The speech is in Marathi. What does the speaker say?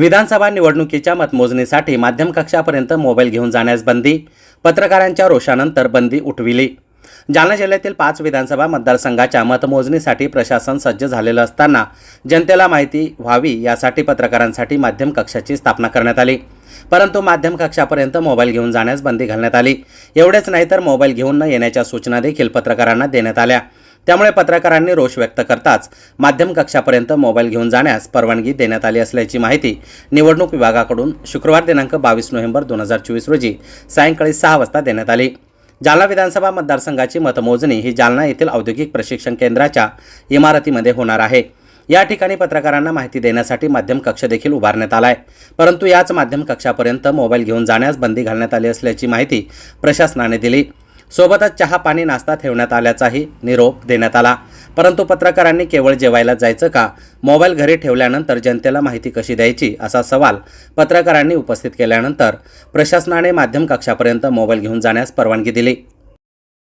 विधानसभा निवडणुकीच्या मतमोजणीसाठी माध्यम कक्षापर्यंत मोबाईल घेऊन जाण्यास बंदी पत्रकारांच्या रोषानंतर बंदी उठविली. जालना जिल्ह्यातील पाच विधानसभा मतदारसंघाच्या मतमोजणीसाठी प्रशासन सज्ज झालेलं असताना जनतेला माहिती व्हावी यासाठी पत्रकारांसाठी माध्यम कक्षाची स्थापना करण्यात आली. परंतु माध्यम कक्षापर्यंत मोबाईल घेऊन जाण्यास बंदी घालण्यात आली. एवढेच नाही तर मोबाईल घेऊन न येण्याच्या सूचना देखील पत्रकारांना देण्यात आल्या. त्यामुळे पत्रकारांनी रोष व्यक्त करताच माध्यम कक्षापर्यंत मोबाईल घेऊन जाण्यास परवानगी देण्यात आली असल्याची माहिती निवडणूक विभागाकडून शुक्रवार दिनांक बावीस नोव्हेंबर दोन हजार चोवीस रोजी सायंकाळी सहा वाजता देण्यात आली. जालना विधानसभा मतदारसंघाची मतमोजणी ही जालना येथील औद्योगिक प्रशिक्षण केंद्राच्या इमारतीमध्ये होणार आहे. या ठिकाणी पत्रकारांना माहिती देण्यासाठी माध्यम कक्ष देखील उभारण्यात आला आहे परंतु याच माध्यम कक्षापर्यंत मोबाईल घेऊन जाण्यास बंदी घालण्यात आली असल्याची माहिती प्रशासनाने दिली. सोबतच चहा पाणी नाश्ता ठेवण्यात आल्याचाही निरोप देण्यात आला. परंतु पत्रकारांनी केवळ जेवायला जायचं का? मोबाईल घरी ठेवल्यानंतर जनतेला माहिती कशी द्यायची? असा सवाल पत्रकारांनी उपस्थित केल्यानंतर प्रशासनाने माध्यम कक्षापर्यंत मोबाईल घेऊन जाण्यास परवानगी दिली.